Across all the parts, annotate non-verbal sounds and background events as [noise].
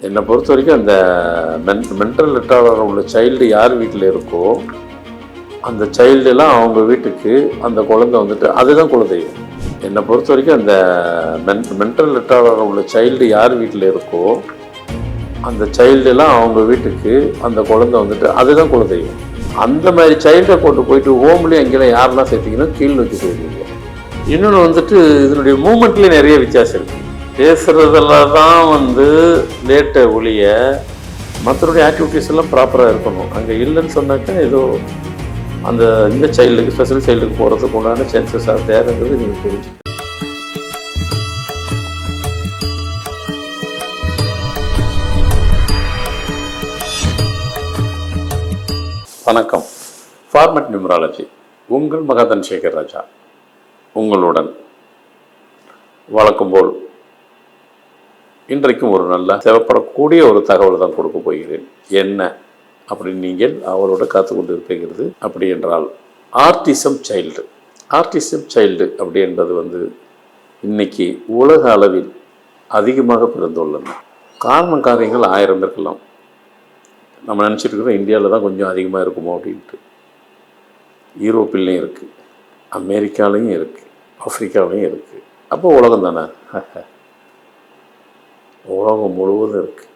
என்னை பொறுத்த வரைக்கும் அந்த மென் மென்டல் ரிட்டார்டர் உள்ள சைல்டு யார் வீட்டில் இருக்கோ அந்த சைல்டுலாம் அவங்க வீட்டுக்கு அந்த குழந்தை வந்துட்டு அதுதான் குலதெய்வம். என்னை பொறுத்த வரைக்கும் அந்த மென் மென்டல் ரிட்டார்டர் உள்ள சைல்டு யார் வீட்டில் இருக்கோ அந்த சைல்டுலாம் அவங்க வீட்டுக்கு அந்த குழந்தை வந்துட்டு அதுதான் குலதெய்வம். அந்த மாதிரி சைல்டை கொண்டு போயிட்டு ஹோம்லேயும் எங்கேயும் யாரெல்லாம் சேர்த்திங்கன்னா கீழ் நோக்கி போயிருக்கீங்க. இன்னொன்று வந்துட்டு இதனுடைய மூமெண்ட்லேயே நிறைய வித்தியாசம் இருக்குது பேசுகிறதுல தான் வந்து லேட்டை ஒழிய மற்றபடி ஆக்டிவிட்டீஸ் எல்லாம் ப்ராப்பராக இருக்கணும். அங்கே இல்லைன்னு சொன்னாக்கா ஏதோ அந்த இந்த சைல்டுக்கு ஸ்பெஷல் சைல்டுக்கு போகிறதுக்கு உண்டான சான்சஸ் ஆர் தேவைங்கிறது நீங்கள் புரிஞ்சு வணக்கம். ஃபார்மட் நியூமராலஜி உங்கள் மகாதன் சேகர் ராஜா. உங்களுடன் வழக்கம் போல் இன்றைக்கும் ஒரு நல்ல தேவைப்படக்கூடிய ஒரு தகவல் தான் கொடுக்க போகிறேன். என்ன? அப்படின்னு நீங்கள் அவரோட காத்து கொண்டு இருப்பீங்கிறது அப்படி என்றால் ஆர்டிசம் சைல்டு. ஆர்டிசம் சைல்டு அப்படி என்பது வந்து இன்னைக்கு உலக அளவில் அதிகமாக பிறந்துள்ளன. காரணம் காரியங்கள் ஆயிரம் இருக்கலாம். நம்ம நினச்சிட்டு இருக்கிறோம் இந்தியாவில் தான் கொஞ்சம் அதிகமாக இருக்குமோ அப்படின்ட்டு. யூரோப்பிலையும் இருக்குது அமெரிக்காலையும் இருக்குது ஆஃப்ரிக்காவிலையும் இருக்குது அப்போ உலகம் தானே? [laughs] உலகம் முழுவதும் இருக்குது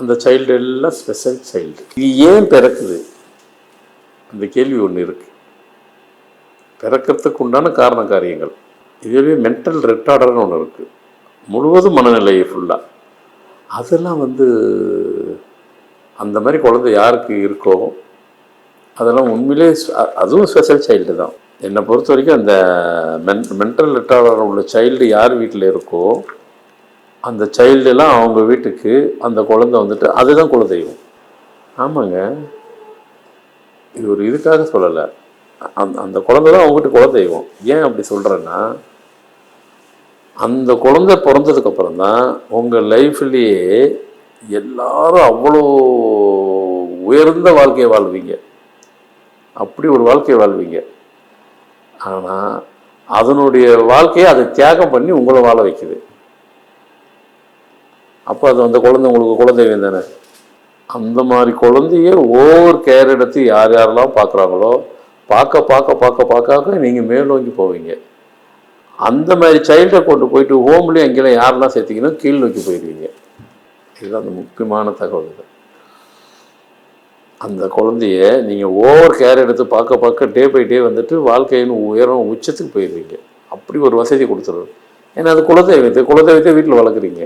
அந்த சைல்டு எல்லாம் ஸ்பெஷல் சைல்டு இது ஏன் பிறக்குது? அந்த கேள்வி ஒன்று இருக்குது பிறக்கிறதுக்கு உண்டான காரண காரியங்கள். இதுவே மென்டல் ரெட்டார்டர்னு ஒன்று இருக்குது முழுவதும் மனநிலை ஃபுல்லாக அதெல்லாம் வந்து அந்த மாதிரி குழந்தை யாருக்கு இருக்கோ அதெல்லாம் உண்மையிலே அதுவும் ஸ்பெஷல் சைல்டு தான். என்னை பொறுத்த வரைக்கும் அந்த மென் மென்டல் ரிட்டார்டர் உள்ள சைல்டு யார் வீட்டில் இருக்கோ அந்த சைல்டெல்லாம் அவங்க வீட்டுக்கு அந்த குழந்தை வந்துட்டு அதுதான் குலதெய்வம். ஆமாங்க. இது ஒரு இதுக்காக சொல்லலை. அந்த அந்த குழந்தை தான் அவங்க வீட்டு குலதெய்வம். ஏன் அப்படி சொல்கிறேன்னா அந்த குழந்தை பிறந்ததுக்கப்புறம் தான் உங்கள் லைஃப்லேயே எல்லாரும் அவ்வளோ உயர்ந்த வாழ்க்கையை வாழ்வீங்க. அப்படி ஒரு வாழ்க்கையை வாழ்வீங்க. ஆனால் அதனுடைய வாழ்க்கையை அதை தியாகம் பண்ணி உங்களை வாழ வைக்குது. அப்போ அது அந்த குழந்தை உங்களுக்கு குலதெய்வம் தானே? அந்த மாதிரி குழந்தைய ஓவர் கேர் எடுத்து யார் யாரெல்லாம் பார்க்குறாங்களோ பார்க்க பார்க்க பார்க்க பார்க்க நீங்கள் மேலோங்கி போவீங்க. அந்த மாதிரி சைல்டை கொண்டு போயிட்டு ஹோம்லேயும் எங்கேயும் யாரெல்லாம் சேர்த்திங்கன்னா கீழ் நோக்கி போயிடுவீங்க. இதுதான் அந்த முக்கியமான தகவல் அந்த குழந்தைய நீங்கள் ஓவர் கேர் எடுத்து பார்க்க பார்க்க டே பை டே வந்துட்டு வாழ்க்கையின் உயரம் உச்சத்துக்கு போயிடுவீங்க. அப்படி ஒரு வசதி கொடுத்துருது. ஏன்னா அது குலதெய்வத்தை குலதெய்வத்தை வீட்டில் வளர்க்குறீங்க.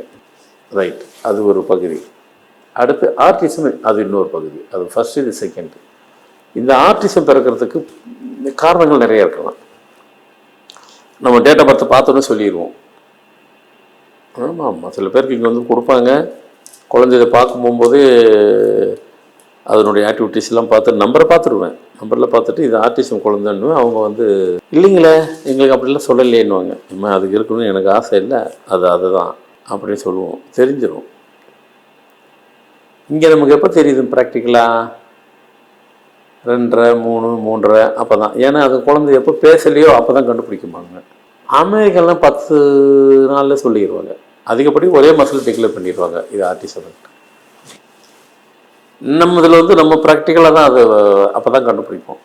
ரைட் அது ஒரு பகுதி. அடுத்து ஆர்டிசம் அது இன்னொரு பகுதி. அது ஃபர்ஸ்ட் இது செகண்ட் இந்த ஆர்டிசம் பிறக்கிறதுக்கு காரணங்கள் நிறைய இருக்கலாம். நம்ம டேட்டா பர்த்தை பார்த்தோன்னே சொல்லிடுவோம். ஆமாம் ஆமாம் சில பேருக்கு இங்கே வந்து கொடுப்பாங்க. குழந்தைய பார்க்கும் போகும்போது அதனுடைய ஆக்டிவிட்டீஸ்லாம் பார்த்து நம்பரை பார்த்துருவேன். நம்பரில் பார்த்துட்டு இது ஆர்டிசம் குழந்தைன்னு அவங்க வந்து இல்லைங்களே எங்களுக்கு அப்படிலாம் சொல்லலையேன்னுவாங்க. அம்மா அதுக்கு இருக்கணும்னு எனக்கு ஆசை இல்லை. அது அதுதான். அப்படின்னு சொல்லுவோம். தெரிஞ்சிடும் இங்கே நமக்கு எப்போ தெரியுது ப்ராக்டிக்கலாக ரெண்டரை மூணு மூன்றரை அப்போ தான் ஏன்னா அது குழந்தை எப்போ பேசலையோ அப்போ தான் கண்டுபிடிக்குமாங்க. அமெரிக்கெல்லாம் பத்து நாளில் சொல்லிடுவாங்க அதிகப்படி ஒரே மாதத்தில் டிக்ளேர் பண்ணிடுவாங்க இது ஆர்டிசம் நம்ம இதில் வந்து நம்ம ப்ராக்டிக்கலாக தான் அதை அப்போ தான் கண்டுபிடிப்போம்.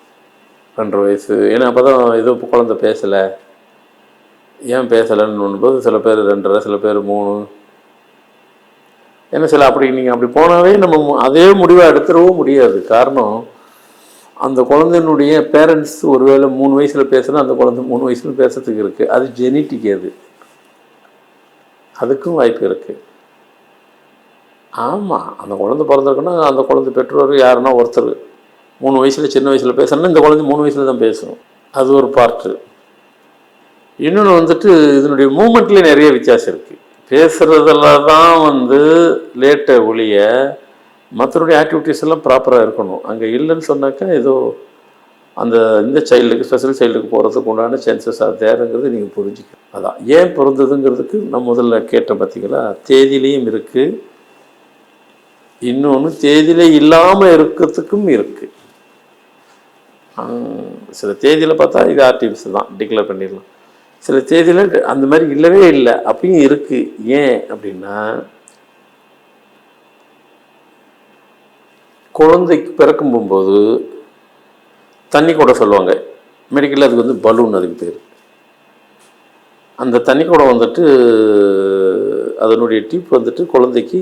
ரெண்டரை வயசு ஏன்னா அப்போ தான் ஏதோ இப்போ குழந்தை பேசலை. ஏன் பேசலைன்னு போது சில பேர் ரெண்டரை சில பேர் மூணு. என்ன சில அப்படி நீங்கள் அப்படி போனாவே நம்ம மு- அதே முடிவை எடுத்துடவும் முடியாது. காரணம் அந்த குழந்தையினுடைய பேரண்ட்ஸ் ஒருவேளை மூணு வயசில் பேசுனா அந்த குழந்தை மூணு வயசில் பேசுறதுக்கு இருக்குது அது ஜெனிட்டிக் அது அதுக்கும் வாய்ப்பு இருக்குது ஆமாம் அந்த குழந்தை பிறந்திருக்குன்னா அந்த குழந்தை பெற்றோர் யாருன்னா ஒருத்தர். மூணு வயசில் சின்ன வயசில் பேசணும்னா இந்த குழந்தை மூணு வயசில் தான் பேசணும் அது ஒரு பார்ட்டு இன்னொன்று வந்துட்டு இதனுடைய மூமெண்ட்லேயே நிறைய வித்தியாசம் இருக்குது பேசுகிறதுல தான் வந்து லேட்டை ஒழிய மற்றனுடைய ஆக்டிவிட்டீஸ் எல்லாம் ப்ராப்பராக இருக்கணும். அங்கே இல்லைன்னு சொன்னாக்கா ஏதோ அந்த இந்த சைல்டுக்கு ஸ்பெஷல் சைல்டுக்கு போகிறதுக்கு உண்டான சான்சஸ் அது தேருங்கிறது நீங்கள் புரிஞ்சுக்கணும். அதான். ஏன் பிறந்ததுங்கிறதுக்கு நான் முதல்ல கேட்டேன் பார்த்தீங்களா தேதியிலையும் இருக்குது இன்னொன்று தேதியிலே இல்லாமல் இருக்கிறதுக்கும் இருக்குது சில தேதியில் பார்த்தா இது ஆர்டிஃபிஷியல் தான். டிக்ளேர் பண்ணிடலாம். சில தேதியில் அந்த மாதிரி இல்லவே இல்லை. அப்பயும் இருக்குது ஏன் அப்படின்னா குழந்தைக்கு பிறக்கும் போகும்போது தண்ணி கூட சொல்லுவாங்க. மெடிக்கலில் அதுக்கு வந்து பலூன் அதுக்கு பேர். அந்த தண்ணி கூட வந்துட்டு அதனுடைய டியூப் வந்துட்டு குழந்தைக்கு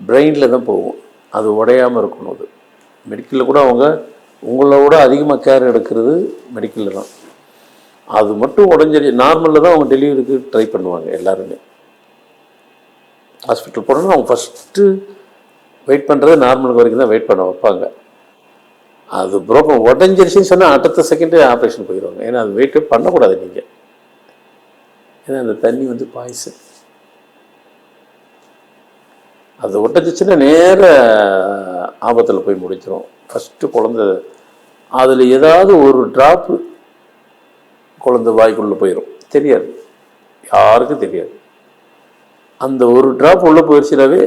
பிரெயினில் தான் போகும். அது உடையாமல் இருக்கணும் அது. மெடிக்கலில் கூட அவங்க உங்களை விட அதிகமாக கேர் எடுக்கிறது மெடிக்கலில் தான். அது மட்டும் உடஞ்சி நார்மலில் தான் அவங்க டெலிவரிக்கு ட்ரை பண்ணுவாங்க எல்லாருமே. ஹாஸ்பிட்டல் போனோன்னா அவங்க ஃபஸ்ட்டு வெயிட் பண்ணுறது நார்மலுக்கு வரைக்கும் தான் வெயிட் பண்ண வைப்பாங்க. அது புரோக்கம் உடஞ்சிருச்சுன்னு சொன்னால் அடுத்த செகண்டே ஆப்ரேஷன் போயிடுவாங்க ஏன்னா அது வெயிட்டே பண்ணக்கூடாது நீங்கள் ஏன்னா அந்த தண்ணி வந்து பாய்சன் அது ஒட்டச்சிச்சுன்னா நேர ஆபத்தில் போய் முடிச்சிடும் ஃபஸ்ட்டு குழந்த. அதில் ஏதாவது ஒரு ட்ராப்பு குழந்தை வாய்க்குள்ளே போயிடும் தெரியாது. யாருக்கும் தெரியாது. அந்த ஒரு ட்ராப் உள்ளே போயிடுச்சுனாவே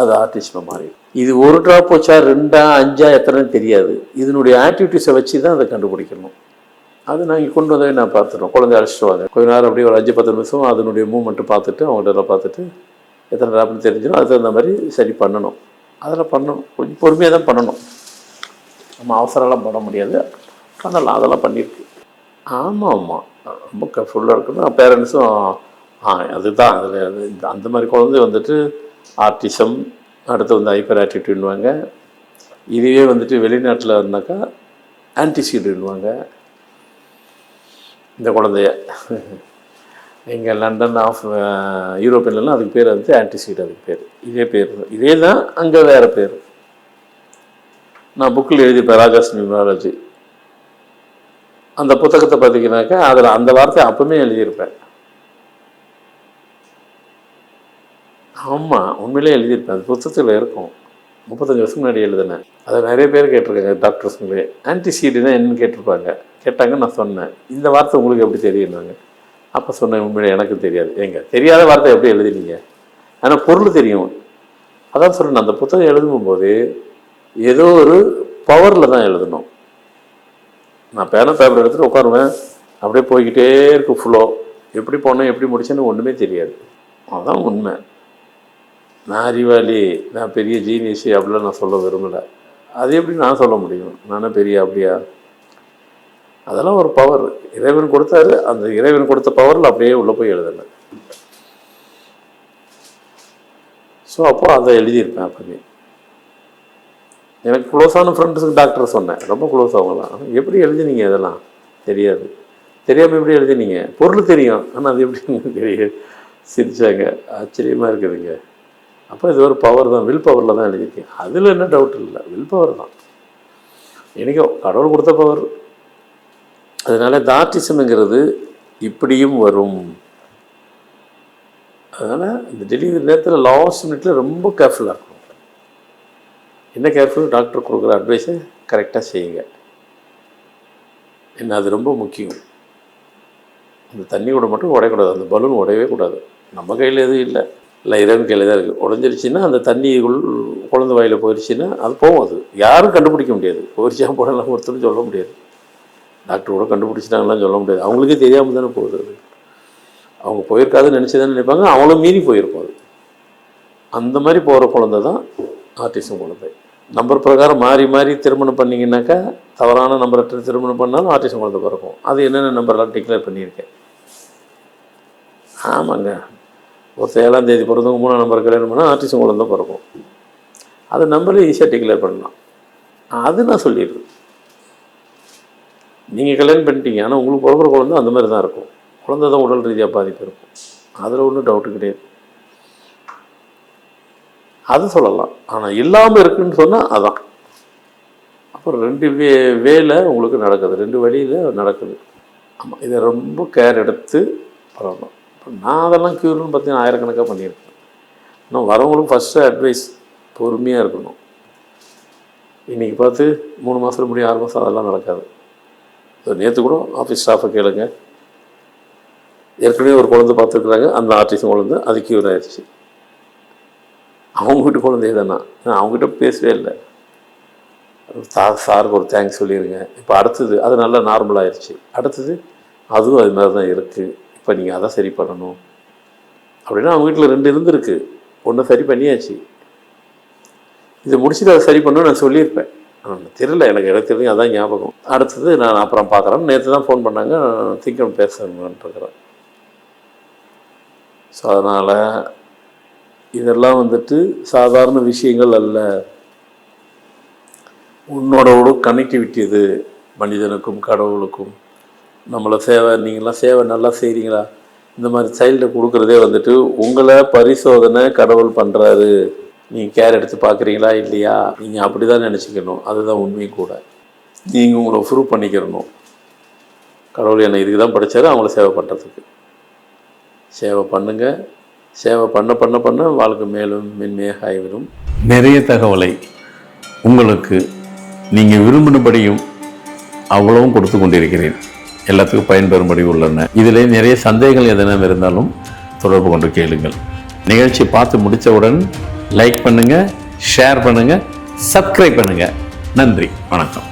அது ஆர்டிஸ்டாக மாறிடும். இது ஒரு ட்ராப் வச்சா ரெண்டா அஞ்சா எத்தனைன்னு தெரியாது. இதனுடைய ஆக்டிவிட்டிஸை வச்சு தான் அதை கண்டுபிடிக்கணும். அது நாங்கள் கொண்டு வந்தே நான் பார்த்துட்டோம். குழந்தை அழைச்சிட்டு வாங்க. கொஞ்ச நேரம் அப்படியே ஒரு அஞ்சு பத்து நிமிஷம் அதனுடைய மூமெண்ட்டு பார்த்துட்டு அவங்கள்ட்ட எல்லாம் பார்த்துட்டு எத்தனை ட்ராப்னு தெரிஞ்சிடும் அது தகுந்த மாதிரி சரி பண்ணணும். அதெல்லாம் பண்ணணும். கொஞ்சம் பொறுமையாக தான் பண்ணணும். நம்ம அவசரம்லாம் பண்ண முடியாது. பண்ணலாம். அதெல்லாம் பண்ணியிருக்கு. ஆமாம் ஆமாம் ரொம்ப கேர்ஃபுல்லாக இருக்கணும் பேரண்ட்ஸும் ஆ அதுதான். அதில் அந்த மாதிரி குழந்தை வந்துட்டு ஆர்டிசம் அடுத்து வந்து ஹைப்பர் ஆட்டிடியூடுவாங்க இதுவே வந்துட்டு வெளிநாட்டில் இருந்தாக்கா ஆன்டிசீடுன்னுவாங்க இந்த குழந்தைய. இங்கே லண்டன் ஆஃப் யூரோப்பியன்லாம் அதுக்கு பேர் வந்து ஆன்டிசீட் அதுக்கு பேர். இதே பேர். இதே தான் அங்கே வேறு பேர். நான் புக்கில் எழுதியிருப்பேன் ராஜாஸ் நியூமராலஜி அந்த புத்தகத்தை பார்த்தீங்கன்னாக்கா அதில் அந்த வார்த்தை அப்பவுமே எழுதியிருப்பேன். ஆமாம் உண்மையிலே எழுதியிருப்பேன். அந்த புத்தகத்தில் இருக்கும். முப்பத்தஞ்சு வருஷம் முன்னாடி எழுதினேன். அதை நிறைய பேர் கேட்டிருக்காங்க டாக்டர்ஸுங்களே ஆன்டிசீடுனா என்னன்னு கேட்டிருப்பாங்க. கேட்டாங்க நான் சொன்னேன். இந்த வார்த்தை உங்களுக்கு எப்படி தெரியும்னாங்க. அப்போ சொன்னேன் உண்மையிலே எனக்கு தெரியாது. ஏங்க தெரியாத வார்த்தை எப்படி எழுதினீங்க? ஆனால் பொருள் தெரியும். அதான் சொல்கிறேன் அந்த புத்தகம் எழுதும்போது ஏதோ ஒரு பவரில் தான் எழுதணும். நான் பேனா பேப்பர் எடுத்துகிட்டு உட்காருவேன். அப்படியே போய்கிட்டே இருக்கும் ஃப்ளோ எப்படி போனேன் எப்படி முடிச்சேன்னு ஒன்றுமே தெரியாது. அதுதான் உண்மை. நான் அறிவாளி நான் பெரிய ஜீனியஸு அப்படிலாம் நான் சொல்ல விரும்பலை. அது எப்படி நான் சொல்ல முடியும்? நானே பெரிய அப்படியா? அதெல்லாம் ஒரு பவர் இறைவன் கொடுத்தாரு அந்த இறைவன் கொடுத்த பவரில் அப்படியே உள்ளே போய் எழுதலை ஸோ அப்போ அதை எழுதியிருப்பேன் அப்போவே. எனக்கு க்ளோஸான ஃப்ரெண்ட்ஸுக்கு டாக்டர் சொன்னேன். ரொம்ப க்ளோஸ் அவங்களாம் எப்படி எழுதினீங்க இதெல்லாம்? தெரியாது. தெரியாமல் எப்படி எழுதினீங்க? பொருள் தெரியும். ஆனால் அது எப்படி தெரியாது. சிரித்தாங்க ஆச்சரியமாக இருக்குதுங்க. அப்போ இது ஒரு பவர் தான். வில் பவரில் தான் எழுதியிருக்கேன். அதில் என்ன டவுட் இல்லை. வில் பவர் தான். எனக்கும் கடவுள் கொடுத்த பவர் அதனால இந்த இப்படியும் வரும். அதனால் இந்த டெலிவரி நேரத்தில் லாஸ்ட் மினிட்ல ரொம்ப கேர்ஃபுல்லாக இருக்கும் என்ன கேர்ஃபுல்? டாக்டர் கொடுக்குற அட்வைஸை கரெக்டாக செய்யுங்க. என்ன அது ரொம்ப முக்கியம். அந்த தண்ணி கூட மட்டும் உடையக்கூடாது. அந்த பலூன் உடையவே கூடாது. நம்ம கையில் எதுவும் இல்லை. இல்லை இறைவன் கையில் தான் இருக்குது உடஞ்சிருச்சுன்னா அந்த தண்ணி உள் குழந்தை வாயில் போயிடுச்சுன்னா அது போகும் அது. யாரும் கண்டுபிடிக்க முடியாது. போயிடுச்சா போடலாம் ஒருத்தரும் சொல்ல முடியாது. டாக்டர் கூட கண்டுபிடிச்சிட்டாங்களாம் சொல்ல முடியாது. அவங்களுக்கே தெரியாமல் தானே போகுது அது. அவங்க போயிருக்காதுன்னு நினச்சி தானே நினைப்பாங்க. அவங்களும் மீறி போயிருக்கும் அது. அந்த மாதிரி போகிற குழந்தை தான் ஆர்டிசம் குழந்தை. நம்பர் பிரகாரம் மாறி மாறி திருமணம் பண்ணிங்கனாக்கா தவறான நம்பரை திருமணம் பண்ணாலும் ஆர்டிசம் குழந்தை பிறக்கும் அது என்னென்ன நம்பர்லாம் டிக்ளேர் பண்ணியிருக்கேன்? ஆமாங்க. ஒருத்தர் ஏழாம் தேதி பிறந்தவங்க மூணாம் நம்பர் கல்யாணம் பண்ணால் ஆர்டிசம் குழந்தை பிறக்கும் அது நம்பரே ஈஸியாக டிக்ளேர் பண்ணலாம். அது நான் சொல்லிடுறேன். நீங்கள் கல்யாணம் பண்ணிட்டீங்க ஆனால் உங்களுக்கு பிறகுற குழந்தை அந்த மாதிரி தான் இருக்கும். குழந்தை தான் உடல் ரீதியாக பாதிப்பு இருக்கும். அதில் ஒன்றும் டவுட்டு கிடையாது. அது சொல்லலாம். ஆனால் இல்லாமல் இருக்குன்னு சொன்னால் அதான். அப்புறம் ரெண்டு வே வேலை உங்களுக்கு நடக்குது. ரெண்டு வழியில் நடக்குது. ஆமாம் இதை ரொம்ப கேர் எடுத்து பண்ணணும். இப்போ நான் அதெல்லாம் க்யூர்னு பார்த்தீங்கன்னா ஆயிரக்கணக்காக பண்ணியிருக்கேன். இன்னும் வரவங்களுக்கு ஃபஸ்ட்டு அட்வைஸ் பொறுமையாக இருக்கணும். இன்றைக்கி பார்த்து மூணு மாதம் முடியும் ஆறு மாதம் அதெல்லாம் நடக்காது. நேற்று கூட ஆஃபீஸ் ஸ்டாஃபை கேளுங்க. ஏற்கனவே ஒரு குழந்தை பார்த்துருக்குறாங்க. அந்த ஆர்டிஸ்ட் குழந்தை அது க்யூர் ஆயிடுச்சு அவங்க குழந்தைய தானா நான் அவங்ககிட்ட பேசவே இல்லை. சார் சாருக்கு ஒரு தேங்க்ஸ் சொல்லிடுங்க இப்போ அடுத்தது அது நல்லா நார்மல் ஆயிடுச்சு அடுத்தது அதுவும் அது மாதிரி தான் இருக்குது இப்போ நீங்கள் அதை சரி பண்ணணும். அப்படின்னா அவங்க வீட்டில் ரெண்டு இருந்திருக்கு. ஒன்று சரி பண்ணியாச்சு. இதை முடிச்சுட்டு அதை சரி பண்ணணும்னு நான் சொல்லியிருப்பேன். ஆனா, தெரியல. எனக்கு எனக்கு தெரிஞ்சு அதான் ஞாபகம். அடுத்தது நான் அப்புறம் பார்க்குறேன். நேற்று தான் ஃபோன் பண்ணாங்க. திங்கம் பேசணுன்ட்டுருக்குறேன் ஸோ அதனால் இதெல்லாம் வந்துட்டு சாதாரண விஷயங்கள் அல்ல. உன்னோட கனெக்டிவிட்டி இது மனிதனுக்கும் கடவுளுக்கும். நம்மளை சேவை நீங்களாம் சேவை நல்லா செய்கிறீங்களா இந்த மாதிரி சைல்டு கொடுக்குறதே வந்துட்டு உங்களை பரிசோதனை கடவுள் பண்ணுறாரு நீங்கள் கேர் எடுத்து பார்க்குறீங்களா இல்லையா? நீங்கள் அப்படி தான் நினச்சிக்கணும். அதுதான் உண்மையும் கூட. நீங்கள் உங்களை ப்ரூவ் பண்ணிக்கிறணும் கடவுள் என்னை இதுக்கு தான் படித்தாரு அவங்கள சேவை பண்ணுறதுக்கு சேவை பண்ணுங்கள் சேவை பண்ண பண்ண பண்ண வாழ்க்கை மேலும் மென்மையாக ஆகிவிடும். நிறைய தகவலை உங்களுக்கு நீங்கள் விரும்பினபடியும் அவ்வளவும் கொடுத்து கொண்டிருக்கிறேன். எல்லாத்துக்கும் பயன்பெறும்படி உள்ளன. இதில் நிறைய சந்தேகங்கள் எதனா இருந்தாலும் தொடர்பு கொண்டு கேளுங்கள். நிகழ்ச்சி பார்த்து முடித்தவுடன் லைக் பண்ணுங்கள் ஷேர் பண்ணுங்கள் சப்ஸ்கிரைப் பண்ணுங்கள் நன்றி வணக்கம்.